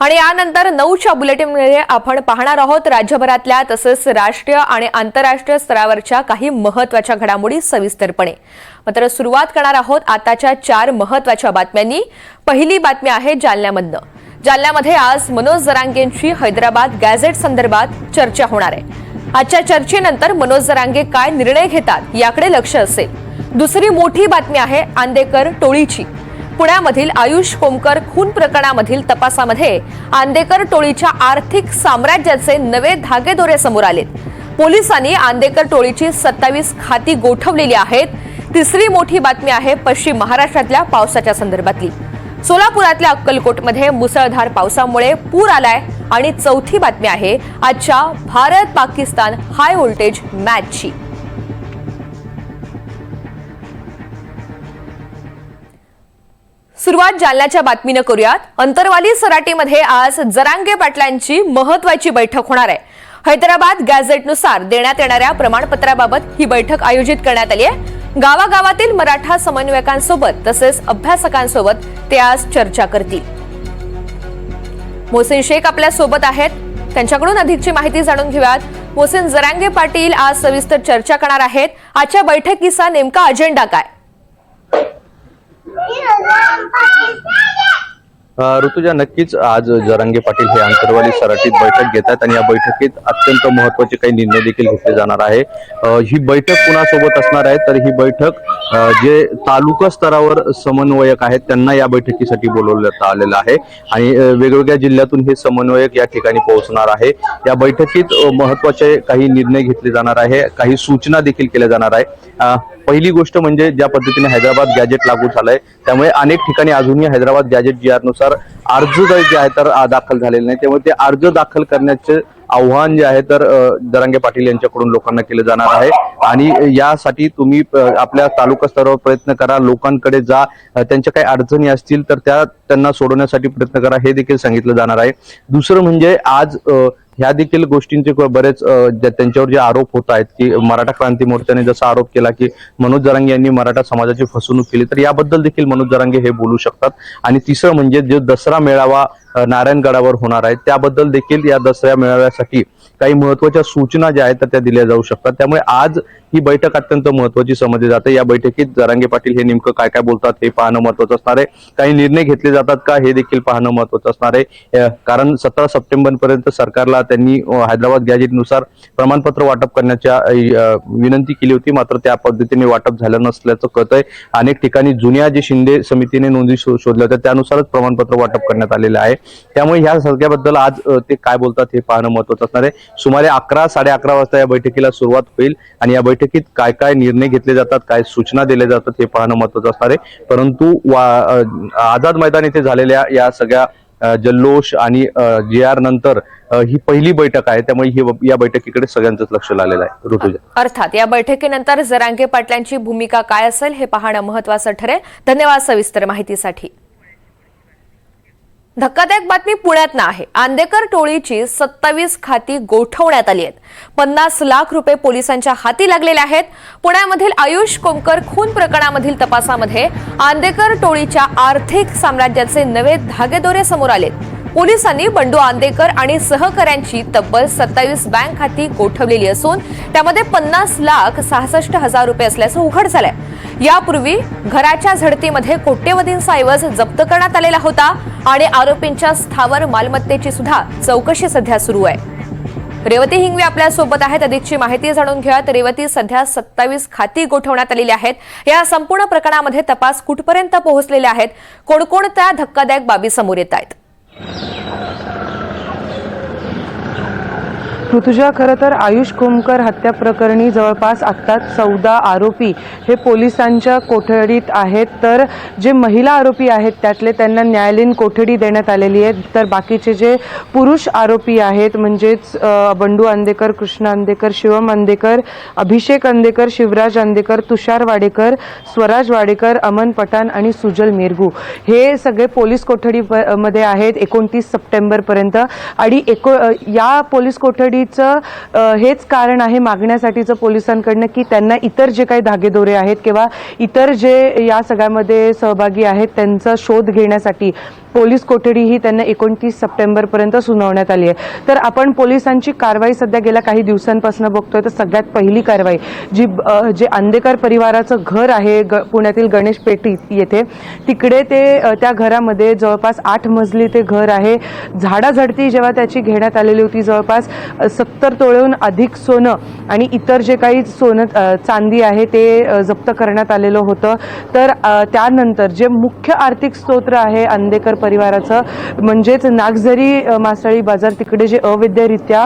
आणि यानंतर नऊच्या बुलेटिनमध्ये आपण पाहणार आहोत राज्यभरातल्या तसंच राष्ट्रीय आणि आंतरराष्ट्रीय स्तरावरच्या काही महत्त्वाच्या घडामोडी सविस्तरपणे. मात्र सुरुवात करणार आहोत आताच्या चार महत्त्वाच्या बातम्यांनी. पहिली बातमी आहे जालन्यामधनं. जालन्यामध्ये आज मनोज जरांगेंची हैदराबाद गॅझेट संदर्भात चर्चा होणार आहे. आजच्या चर्चेनंतर मनोज जरांगे काय निर्णय घेतात याकडे लक्ष असेल. दुसरी मोठी बातमी आहे आंदेकर टोळीची. पुण्यामधील आयुष कोमकर खून प्रकरणामधील तपासामध्ये आंदेकर टोळीच्या आर्थिक साम्राज्याचे नवे धागेदोरे समोर आलेत. पोलिसांनी आंदेकर टोळीची सत्तावीस खाती गोठवलेली आहेत. तिसरी मोठी बातमी आहे पश्चिम महाराष्ट्रातल्या पावसाच्या संदर्भातली. सोलापुरातल्या अक्कलकोटमध्ये मुसळधार पावसामुळे पूर आलाय आणि चौथी बातमी आहे आजच्या भारत पाकिस्तान हाय व्होल्टेज मॅचची. सुरुवात जालन्याच्या बातमीनं करूयात. अंतरवाली सराटीमध्ये आज जरांगे पाटलांची महत्वाची बैठक होणार आहे. हैदराबाद गॅझेटनुसार देण्यात येणाऱ्या प्रमाणपत्राबाबत ही बैठक आयोजित करण्यात आली आहे. गावागावातील मराठा समन्वयकांसोबत तसेच अभ्यासकांसोबत ते आज चर्चा करतील. मोहसिन शेख आपल्यासोबत आहेत. त्यांच्याकडून अधिकची माहिती जाणून घेऊयात. मोहसिन जरांगे पाटील आज सविस्तर चर्चा करणार आहेत. आजच्या बैठकीचा नेमका अजेंडा काय? ऋतुजा नक्कीच आज जरांगे पाटील हे आंतरवाली सराटीत बैठक घेत आहेत आणि या बैठकीत अत्यंत महत्त्वाचे काही निर्णय देखील घेतले जाणार आहे. ही बैठक कुणासोबत असणार आहे? तर ही बैठक जे तालुका स्तरावर समन्वयक आहेत त्यांना या बैठकीसाठी बोलवण्यात आलेलं आहे. आणि वेगवेगळ्या जिल्ह्यातून हे समन्वयक या ठिकाणी पोहोचणार आहे. या बैठकीत महत्त्वाचे काही निर्णय घेतले जाणार आहे. काही सूचना देखील केल्या जाणार आहे. पहिली गोष्ट म्हणजे ज्या पद्धतीने हैदराबाद गॅजेट लागू झालंय त्यामुळे अनेक ठिकाणी अजूनही हैदराबाद गॅजेट जी आरनुसार अर्ज जे आहे तर दाखल झालेले नाही त्यामुळे ते अर्ज दाखल करण्याचे आव्हान जे आहे तर दरांगे पाटील यांच्याकडून लोकांना केलं जाणार आहे. आणि यासाठी तुम्ही आपल्या तालुका स्तरावर प्रयत्न करा लोकांकडे जा. त्यांच्या काही अडचणी असतील तर त्या त्यांना सोडवण्यासाठी प्रयत्न करा. हे देखील सांगितलं जाणार आहे. दुसरं म्हणजे आज ह्या देखील गोष्टींचे बरेच ज्या- त्यांच्यावर जे आरोप होत आहेत की मराठा क्रांती मोर्चाने जसा आरोप केला की मनोज जरांगे यांनी मराठा समाजाची फसवणूक केली तर याबद्दल देखील मनोज जरांगे हे बोलू शकतात. आणि तिसरं म्हणजे जो दसरा मेळावा नारायणगडावर होणार आहे त्याबद्दल देखील या दसऱ्या मेळाव्यासाठी काही महत्त्वाच्या सूचना ज्या आहेत तर त्या दिल्या जाऊ शकतात. त्यामुळे आज ही बैठक अत्यंत महत्वाची समजली जाते. या बैठकीत जरांगे पाटील हे नेमकं काय काय बोलतात हे पाहणं महत्वाचं असणार आहे. काही निर्णय घेतले जातात का हे देखील पाहणं महत्वाचं असणार आहे. कारण सतरा सप्टेंबर पर्यंत सरकारला त्यांनी हैदराबाद गॅजेटनुसार प्रमाणपत्र वाटप करण्याच्या विनंती केली होती. मात्र त्या पद्धतीने वाटप झालं नसल्याचं कळत आहे अनेक ठिकाणी जुन्या जे शिंदे समितीने नोंदी शोधल्या होत्या त्यानुसारच प्रमाणपत्र वाटप करण्यात आलेलं आहे. त्यामुळे ह्या सगळ्याबद्दल आज ते काय बोलतात हे पाहणं महत्वाचं असणार आहे. सुमारे अकरा साडे अकरा वाजता या बैठकीला सुरुवात होईल आणि या बैठकीत काय काय निर्णय घेतले जातात काय सूचना दिल्या जातात हे पाहणं महत्वाचं असणार आहे. परंतु वा- आझाद मैदान येथे झालेल्या या सगळ्या जल्लोष आणि जे आर नंतर ही पहिली बैठक आहे त्यामुळे ही या बैठकीकडे सगळ्यांचंच लक्ष लागलेलं आहे. ऋतुजा. अर्थात या बैठकीनंतर जरांगे पाटलांची भूमिका काय असेल हे पाहणं महत्वाचं ठरेल. धन्यवाद सविस्तर माहितीसाठी. धक्कादायक बातमी पुण्यात आहे. आंदेकर टोळीची सत्तावीस खाती गोठवण्यात आली आहेत. पन्नास लाख रुपये पोलिसांच्या हाती लागलेले आहेत. पुण्यामधील आयुष कोमकर खून प्रकरणामधील तपासामध्ये आंदेकर टोळीच्या आर्थिक साम्राज्याचे नवे धागेदोरे समोर आलेत. पोलिसांनी बंडू आंदेकर आणि सहकाऱ्यांची तब्बल सत्तावीस बँक खाती गोठवलेली असून त्यामध्ये पन्नास लाख सहासष्ट हजार रुपये असल्याचं उघड झालंय. यापूर्वी घराच्या झडतीमध्ये कोट्यवधींचा ऐवज जप्त करण्यात आलेला होता आणि आरोपींच्या स्थावर मालमत्तेची सुद्धा चौकशी सध्या सुरू आहे. रेवती हिंगवे आपल्यासोबत आहेत. अधिकची माहिती जाणून घेऊयात रेवती सध्या सत्तावीस खाती गोठवण्यात आलेली आहेत. या संपूर्ण प्रकरणामध्ये तपास कुठपर्यंत पोहोचलेले आहेत? कोणकोणत्या धक्कादायक बाबी समोर येत आहेत? ऋतुजा खरं तर आयुष कुमकर हत्या प्रकरणी जवळपास आत्ता चौदा आरोपी हे पोलिसांच्या कोठडीत आहेत. तर जे महिला आरोपी आहेत त्यातले त्यांना न्यायालयीन कोठडी देण्यात आलेली आहे. तर बाकीचे जे पुरुष आरोपी आहेत म्हणजेच बंडू अंदेकर कृष्ण अंदेकर शिवम अंदेकर अभिषेक अंदेकर शिवराज अंदेकर तुषार वाडेकर स्वराज वाडेकर अमन पठाण आणि सुजल मेरगू हे सगळे पोलीस कोठडी प- मध्ये आहेत. एकोणतीस सप्टेंबरपर्यंत आणि एको या पोलीस कोठडी अ, हेच कारण आहे मागण्यासाठीचं पोलिसांकडनं की त्यांना इतर जे काही धागेदोरे आहेत किंवा इतर जे या सगळ्यामध्ये सहभागी आहेत त्यांचा शोध घेण्यासाठी. पोलीस कोठडी ही त्यांना एकोणतीस सप्टेंबरपर्यंत सुनावण्यात आली आहे. तर आपण पोलिसांची कारवाई सध्या गेल्या काही दिवसांपासून बघतोय तर सगळ्यात पहिली कारवाई जी जे आंदेकर परिवाराचं घर आहे ग पुण्यातील गणेश पेटी येथे तिकडे ते त्या घरामध्ये जवळपास आठ मजली ते घर आहे. झाडाझडती जेव्हा त्याची घेण्यात आलेली होती जवळपास सत्तर तोळेहून अधिक सोनं आणि इतर जे काही सोनं चांदी आहे ते जप्त करण्यात आलेलं होतं. तर त्यानंतर जे मुख्य आर्थिक स्तोत्र आहे आंदेकर परिवाराचं. म्हणजेच नागझरी मासळी बाजार तिकडे जे अवैधरित्या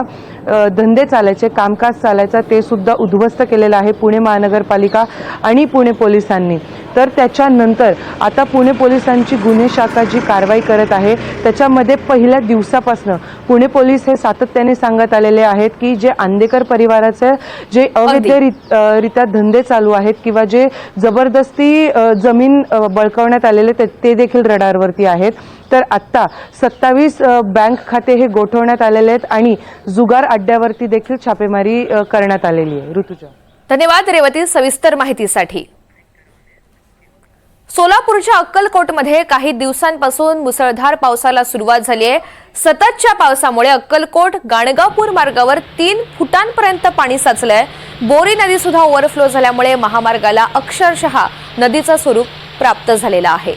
धंदे चालायचे कामकाज चालायचा ते सुद्धा उद्ध्वस्त केलेलं आहे पुणे महानगरपालिका आणि पुणे पोलिसांनी. तर त्याच्यानंतर आता पुणे पोलिसांची गुन्हे शाखा जी कारवाई करत आहे त्याच्यामध्ये पहिल्या दिवसापासनं पुणे पोलीस हे सातत्याने सांगत आलेले आहेत की जे आंदेकर परिवाराचे जे अवैधरित अ, रित्या धंदे चालू आहेत किंवा जे जबरदस्ती जमीन बळकावण्यात आलेले ते ते देखील रडारवरती आहेत. तर आत्ता सत्तावीस बँक खाते हे गोठवण्यात आलेले आहेत आणि जुगार अड्ड्यावरती देखील छापेमारी करण्यात आलेली आहे. ऋतुजा. धन्यवाद रेवती सविस्तर माहितीसाठी. सोलापूरच्या अक्कलकोटमध्ये काही दिवसांपासून मुसळधार पावसाला सुरुवात झाली आहे. सततच्या पावसामुळे अक्कलकोट गाणगापूर मार्गावर तीन फुटांपर्यंत पाणी साचलंय. बोरी नदी सुद्धा ओव्हरफ्लो झाल्यामुळे महामार्गाला अक्षरशः नदीचं स्वरूप प्राप्त झालेलं आहे.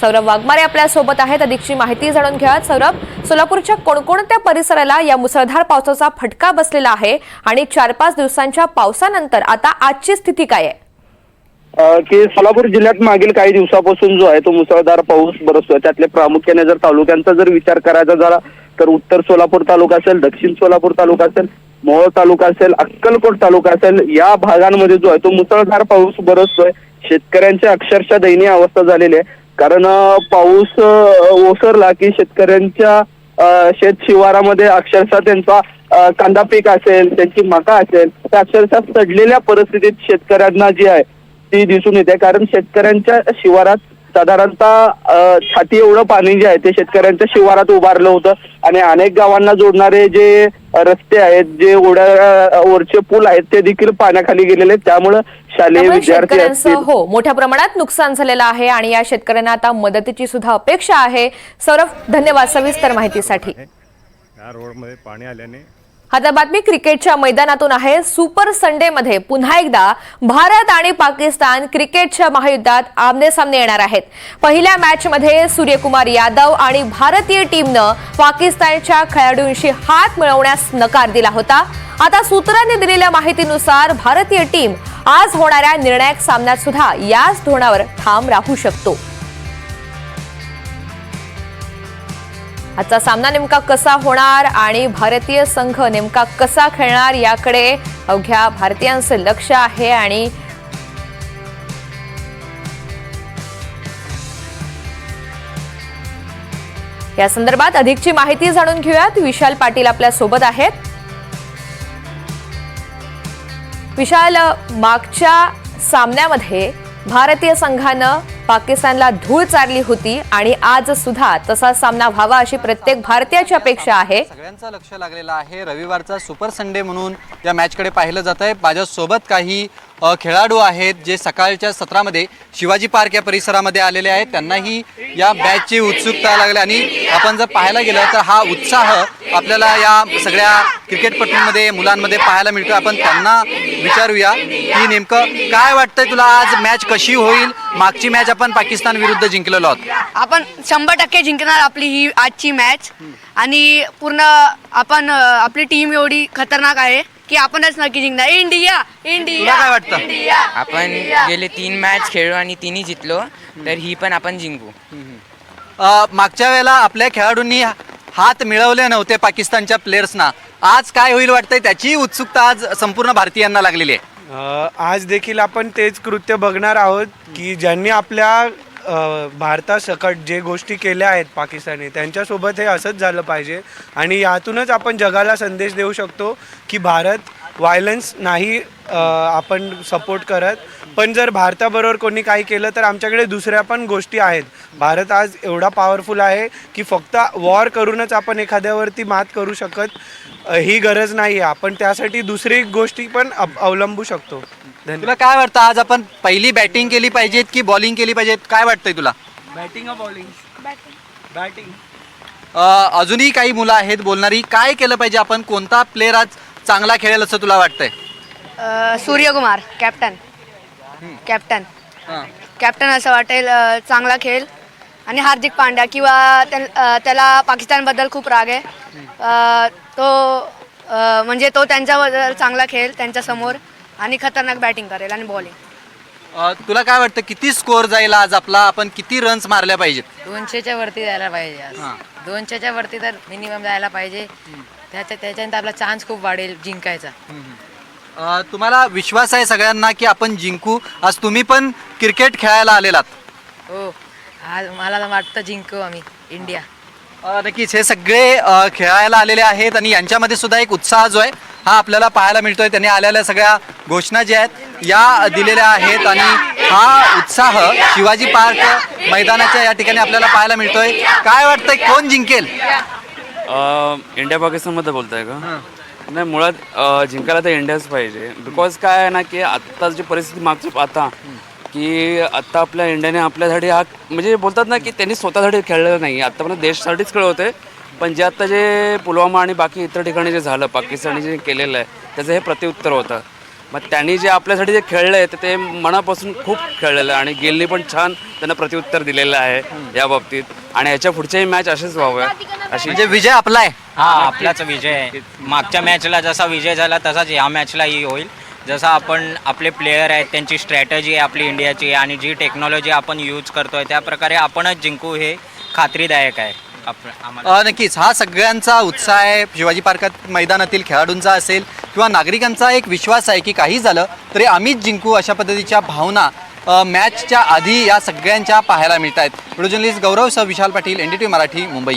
सौरभ वाघमारे आपल्यासोबत आहेत. अधिकची माहिती जाणून घ्या. सौरभ सोलापूरच्या कोणकोणत्या परिसराला या मुसळधार पावसाचा फटका बसलेला आहे आणि चार पाच दिवसांच्या पावसानंतर आता आजची स्थिती काय आहे? की सोलापूर जिल्ह्यात मागील काही दिवसापासून जो आहे तो मुसळधार पाऊस बरसतोय. त्यातले प्रामुख्याने जर तालुक्यांचा जर विचार करायचा झाला तर उत्तर सोलापूर तालुका असेल दक्षिण सोलापूर तालुका असेल मोहोळ तालुका असेल अक्कलकोट तालुका असेल या भागांमध्ये जो आहे तो मुसळधार पाऊस बरसतोय. शेतकऱ्यांची अक्षरशः दयनीय अवस्था झालेली आहे. कारण पाऊस ओसरला की शेतकऱ्यांच्या शेत शिवारामध्ये अक्षरशः त्यांचा कांदा पीक असेल त्यांची मका असेल त्या अक्षरशः सडलेल्या परिस्थितीत शेतकऱ्यांना जी आहे ती दिसून येते. कारण शेतकऱ्यांच्या शिवारात साधारणतः अ, छाती एवढं पाणी जे आहे ते शेतकऱ्यांच्या शिवारात उभारलं होतं. आणि अनेक गावांना जोडणारे जे रस्ते आहेत जे ओढ्या वरचे पूल आहेत ते देखील पाण्याखाली गेलेले आहेत. त्यामुळं शालेय विद्यार्थी हो मोठ्या प्रमाणात नुकसान झालेलं आहे आणि या शेतकऱ्यांना आता मदतीची सुद्धा अपेक्षा आहे. सौरभ धन्यवाद सविस्तर माहितीसाठी. या रोडमध्ये पाणी आल्याने आता बातमी क्रिकेटच्या मैदानातून आहे. सुपर संडे मध्ये पुन्हा एकदा भारत आणि पाकिस्तान क्रिकेटच्या महायुद्धात आमने सामने येणार आहेत. पहिल्या मॅच मध्ये सूर्यकुमार यादव आणि भारतीय टीमनं पाकिस्तानच्या खेळाडूंशी हात मिळवण्यास नकार दिला होता. आता सूत्रांनी दिलेल्या माहितीनुसार भारतीय टीम आज होणाऱ्या निर्णायक सामन्यात सुद्धा याच धोरणावर ठाम राहू शकतो. आजचा सामना नेमका कसा होणार आणि भारतीय संघ नेमका कसा खेळणार याकडे अवघ्या भारतीयांचं लक्ष आहे आणि या संदर्भात अधिकची माहिती जाणून घेऊयात. विशाल पाटील आपल्यासोबत आहेत. विशाल मागच्या सामन्यामध्ये भारतीय संघानं पाकिस्तानला धूळ चारली होती आणि आज सुद्धा तसा सामना व्हावा अशी प्रत्येक भारतीयाची अपेक्षा आहे. सगळ्यांचं लक्ष लागलेलं आहे. रविवारचा सुपर संडे म्हणून या मॅचकडे पाहिलं जात आहे. माझ्यासोबत काही खेळाडू आहेत जे सकाळच्या सत्रामध्ये शिवाजी पार्क या परिसरामध्ये आलेले आहेत. त्यांनाही या मॅचची उत्सुकता लागली आणि आपण जर पाहायला गेलं तर हा उत्साह आपल्याला या सगळ्या क्रिकेटपटूंमध्ये मुलांमध्ये पाहायला मिळतो आपण त्यांना विचारूया की नेमकं काय वाटतंय तुला आज मॅच कशी होईल? मागची मॅच आपण पाकिस्तान विरुद्ध जिंकलेलो आहोत. आपण शंभर टक्के जिंकणार आपली ही आजची मॅच आणि पूर्ण आपण अ, आपली टीम एवढी खतरनाक आहे की आपणच नक्की जिंकणार. इंडिया इंडिया काय वाटतं? इंडिया आपण इंडिया. गेले तीन मॅच खेळलो आणि तिन्ही जितलो तर ही पण आपण जिंकू. अ, मागच्या वेळेला आपल्या खेळाडूंनी हात मिळवले नव्हते पाकिस्तानच्या प्लेयर्सना आज काय होईल वाटतंय? त्याची उत्सुकता आज संपूर्ण भारतीयांना लागलेली आहे. आज देखील आपण तेच कृत्य बघणार आहोत की ज्यांनी आपल्या भारतासकट जे गोष्टी केल्या आहेत पाकिस्तानी त्यांच्यासोबत हे असंच झालं पाहिजे. आणि यातूनच आपण जगाला संदेश देऊ शकतो की भारत व्हायलन्स नाही आपण सपोर्ट करत. पण जर भारताबरोबर कोणी काही केलं तर आमच्याकडे दुसऱ्या पण गोष्टी आहेत. भारत आज एवढा पॉवरफुल आहे की फक्त वॉर करूनच आपण एखाद्यावरती मात करू शकत ही गरज नाही आहे आपण त्यासाठी दुसरी गोष्टी पण अव- अवलंबू शकतो. तुला काय वाटतं आज आपण पहिली बॅटिंग केली पाहिजेत की बॉलिंग केली पाहिजेत? काय वाटतंय तुला? बॅटिंग बॉलिंग बॅटिंग अजूनही काही मुलं आहेत बोलणारी. काय केलं पाहिजे आपण? कोणता प्लेअर आज चांगला खेळेल असं तुला वाटतंय? अ, सूर्यकुमार कॅप्टन कॅप्टन हां. कॅप्टन असं वाटेल अ, चांगला खेळ. आणि हार्दिक पांड्या किंवा त्याल- अ, त्याला पाकिस्तानबद्दल खूप राग आहे. अ, तो अ, म्हणजे तो त्यांच्याबद्दल चांगला खेळ त्यांच्यासमोर आणि खतरनाक बॅटिंग करेल आणि बॉलिंग अ, तुला काय वाटतं किती स्कोअर जाईल आज आपला? आपण किती रन्स मारल्या पाहिजेत? दोनशेच्या वरती जायला पाहिजे आज. हां. दोनशेच्या वरती तर मिनिमम जायला पाहिजे. त्याच्या त्याच्यानंतर आपला चान्स खूप वाढेल जिंकायचा. अ, तुम्हाला विश्वास आहे सगळ्यांना की आपण जिंकू? आज तुम्ही पण क्रिकेट खेळायला आलेलात हो. आज मला तर वाटतं जिंकू आम्ही इंडिया. अ, नक्कीच. हे सगळे अ, खेळायला आलेले आहेत आणि यांच्यामध्ये सुद्धा एक उत्साह जो आहे हा आपल्याला पाहायला मिळतोय. त्यांनी आलेल्या सगळ्या घोषणा ज्या आहेत या दिलेल्या आहेत आणि हा उत्साह शिवाजी पार्क मैदानाच्या या ठिकाणी आपल्याला पाहायला मिळतोय. काय वाटतंय कोण जिंकेल? इंडिया पाकिस्तानमध्ये बोलताय का? नाही मुळात अ, जिंकायला तर इंडियाच पाहिजे. बिकॉज काय आहे ना की आत्ता जी परिस्थिती मागची पाहता की आत्ता आपल्या इंडियाने आपल्यासाठी हा म्हणजे बोलतात ना की त्यांनी स्वतःसाठी खेळलेलं नाही. आत्तापर्यंत देशासाठीच खेळ होते. पण जे आत्ता जे पुलवामा आणि बाकी इतर ठिकाणी जे झालं पाकिस्तानी जे केलेलं आहे त्याचं हे प्रत्युत्तर होतं. मग त्यांनी जे आपल्यासाठी जे खेळलं आहे ते मनापासून खूप खेळलेलं आहे. आणि गिलनी पण छान त्यांना प्रत्युत्तर दिलेलं आहे या बाबतीत. आणि याच्या पुढच्याही मॅच असेच व्हाव्या अशी म्हणजे विजय आपला आहे. हा आपलाच विजय आहे. मागच्या मॅचला जसा विजय झाला तसाच या मॅचलाही होईल. जसा आपण आपले प्लेयर आहेत त्यांची स्ट्रॅटजी आहे आपली इंडियाची आणि जी टेक्नॉलॉजी आपण यूज करतोय त्या प्रकारे आपणच जिंकू हे खात्रीदायक आहे. नक्कीच. हा सगळ्यांचा उत्साह आहे. शिवाजी पार्कात मैदानातील खेळाडूंचा असेल किंवा नागरिकांचा एक विश्वास आहे की काही झालं तरी आम्हीच जिंकू अशा पद्धतीच्या भावना मॅचच्या आधी या सगळ्यांच्या पाहायला मिळत आहेत व्हिडिओ जर्नलिस्ट गौरव सह Vishal Patil N D T Marathi Mumbai.